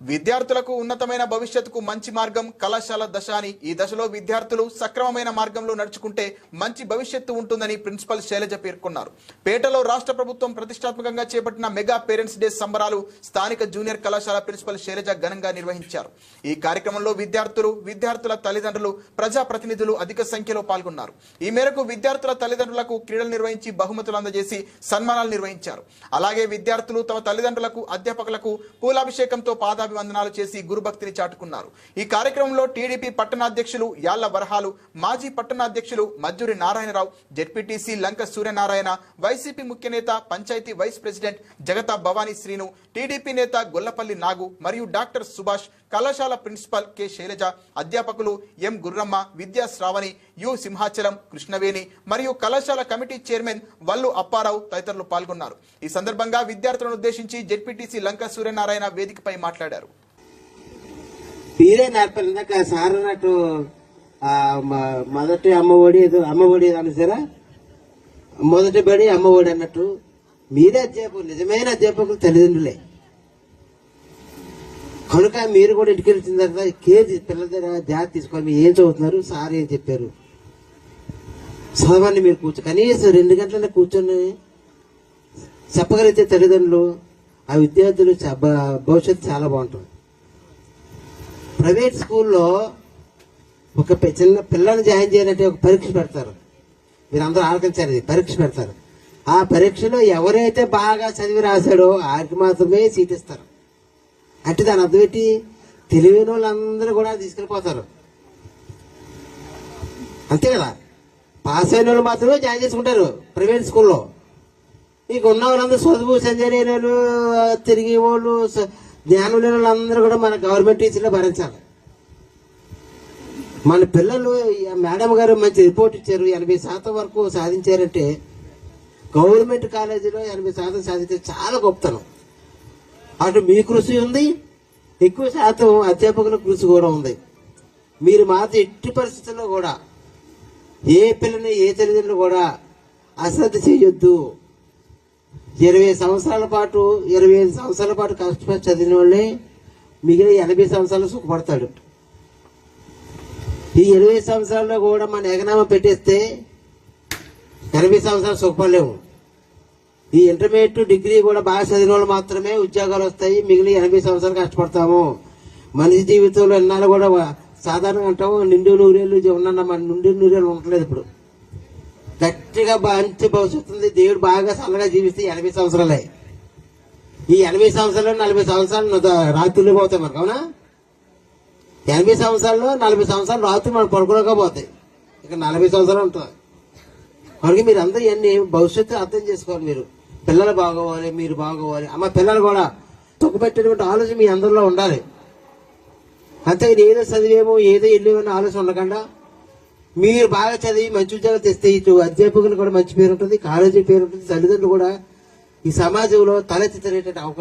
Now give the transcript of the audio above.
విద్యార్థులకు ఉన్నతమైన భవిష్యత్తుకు మంచి మార్గం కళాశాల దశ అని ఈ దశలో విద్యార్థులు సక్రమమైన మార్గంలో నడుచుకుంటే మంచి భవిష్యత్తు ఉంటుందని ప్రిన్సిపల్ శైలజ పేర్కొన్నారు. పేటలో రాష్ట్ర ప్రభుత్వం ప్రతిష్టాత్మకంగా చేపట్టిన మెగా పేరెంట్స్ డే సంబరాలు స్థానిక జూనియర్ కళాశాల ప్రిన్సిపల్ శైలజ ఘనంగా నిర్వహించారు. ఈ కార్యక్రమంలో విద్యార్థులు విద్యార్థుల తల్లిదండ్రులు ప్రజాప్రతినిధులు అధిక సంఖ్యలో పాల్గొన్నారు. ఈ మేరకు విద్యార్థుల తల్లిదండ్రులకు క్రీడలు నిర్వహించి బహుమతులు అందజేసి సన్మానాలు నిర్వహించారు. అలాగే విద్యార్థులు తమ తల్లిదండ్రులకు అధ్యాపకులకు పూలాభిషేకంతో పాదాభివందనాలు చేసి గురుభక్తిని చాటుకున్నారు. ఈ కార్యక్రమంలో టీడీపీ పట్టణాధ్యక్షులు యాళ్ళ వరహాలు మాజీ పట్టణాధ్యక్షులు మజ్జూరి నారాయణరావు జెడ్పీటీసీ లంక సూర్యనారాయణ వైసీపీ ముఖ్య నేత panchayat vice president Jagata Bhavani Srinu TDP నేత గొల్లపల్లి నాగు మరియు డాక్టర్ సుభాష్ కళాశాల ప్రిన్సిపల్ కె శైలజ అధ్యాపకులు ఎం గుర్రమ్మ విద్యా శ్రావణి యు సింహాచలం కృష్ణవేణి మరియు కళాశాల కమిటీ చైర్మన్ వల్లు అప్పారావు తదితరులు పాల్గొన్నారు. ఈ సందర్భంగా విద్యార్థులను ఉద్దేశించి జెడ్పీటీసీ లంక సూర్యనారాయణ వేదికపై మాట్లాడారు. మీరే నేర్పాలి ఇందాక సార్ అన్నట్టు మొదటి అమ్మ మొదటి అమ్మఒడి ఏదో అమ్మఒడి అనేసారా? మొదటి బడి అమ్మఒడి అన్నట్టు. మీరే అధ్యాపకులు నిజమైన అధ్యాపకులు తల్లిదండ్రులే. కనుక మీరు కూడా ఇంటికి వెళ్ళిన తర్వాత కేర్ పిల్లల దగ్గర జాగ్రత్త తీసుకోవాలి మీరు ఏం చదువుతున్నారు? సార్ ఏం చెప్పారు? చదవండి మీరు కూర్చో కనీసం రెండు గంటలనే కూర్చొని చెప్పగలిగితే తల్లిదండ్రులు ఆ విద్యార్థులు చ- భవిష్యత్తు చాలా బాగుంటుంది. ప్రైవేట్ స్కూల్లో ఒక చిన్న పిల్లల్ని జాయిన్ చేయాలంటే ఒక పరీక్ష పెడతారు. మీరు అందరూ ఆలోచించారు ఇది పరీక్ష పెడతారు. ఆ పరీక్షలో ఎవరైతే బాగా చదివి రాశాడో వారికి మాత్రమే సీట్ ఇస్తారు. అంటే దాని అర్థం ఏంటి? తెలివైన వాళ్ళందరూ కూడా తీసుకెళ్ళిపోతారు అంతే కదా? పాస్ అయిన వాళ్ళు మాత్రమే జాయిన్ చేసుకుంటారు ప్రైవేట్ స్కూల్లో. మీకు ఉన్న వాళ్ళందరూ చదువు సంజయ్ వాళ్ళు తిరిగి వాళ్ళు జ్ఞానం లేని వాళ్ళందరూ కూడా మన గవర్నమెంట్ టీచర్లు భరించాలి. మన పిల్లలు మేడం గారు మంచి రిపోర్ట్ ఇచ్చారు. ఎనభై శాతం వరకు సాధించారంటే గవర్నమెంట్ కాలేజీలో ఎనభై శాతం సాధించే చాలా గొప్పతనం. అటు మీ కృషి ఉంది ఎక్కువ శాతం అధ్యాపకుల కృషి కూడా ఉంది. మీరు మాత్రం ఎట్టి పరిస్థితుల్లో కూడా ఏ పిల్లని ఏ తల్లిదండ్రులు కూడా అశ్రద్ధ చేయొద్దు. ఇరవై సంవత్సరాల పాటు ఇరవై ఐదు సంవత్సరాల పాటు కష్టపడి చదివిన వాళ్ళే మిగిలిన ఎనభై సంవత్సరాలు సుఖపడతాడు. ఈ ఇరవై సంవత్సరాల్లో కూడా మన ఎగనామా పెట్టేస్తే ఎనభై సంవత్సరాలు సుఖపడలేము. ఈ ఇంటర్మీడియట్ డిగ్రీ కూడా బాగా చదివిన వాళ్ళు మాత్రమే ఉద్యోగాలు వస్తాయి మిగిలిన ఎనభై సంవత్సరాలు కష్టపడతాము. మనిషి జీవితంలో ఎన్నాళ్ళు కూడా సాధారణంగా అంటాము నిండు నూరేళ్ళు ఉన్న మన నిండు నూరేళ్ళు ఉండట్లేదు ఇప్పుడు. మంచిగా మంచి భవిష్యత్తు ఉంది దేవుడు బాగా చల్లగా జీవిస్తే ఎనభై సంవత్సరాలే. ఈ ఎనభై సంవత్సరాలు నలభై సంవత్సరాలు రాత్రులు పోతాయి మనకు అవునా? ఎనభై సంవత్సరాలు నలభై సంవత్సరాలు రాత్రి మనం పడుకోలేకపోతాయి. ఇక నలభై సంవత్సరాలు ఉంటుంది. మనకి మీరు అందరూ ఇవన్నీ భవిష్యత్తు అర్థం చేసుకోవాలి మీరు. పిల్లలు బాగోవాలి మీరు బాగోవాలి. అమ్మ పిల్లలు కూడా తొక్కుపెట్టేటువంటి ఆలోచన మీ అందరిలో ఉండాలి. అంతే ఏదో చదివేమో ఏదో వెళ్ళేమో అనే ఆలోచన ఉండకుండా మీరు బాగా చదివి మంచి ఉద్యోగాలు తెస్తే ఇటు అధ్యాపకులు కూడా మంచి పేరు ఉంటుంది కాలేజీ పేరు ఉంటుంది తల్లిదండ్రులు కూడా ఈ సమాజంలో తలెత్తి తిరిగేటువంటి అవకాశం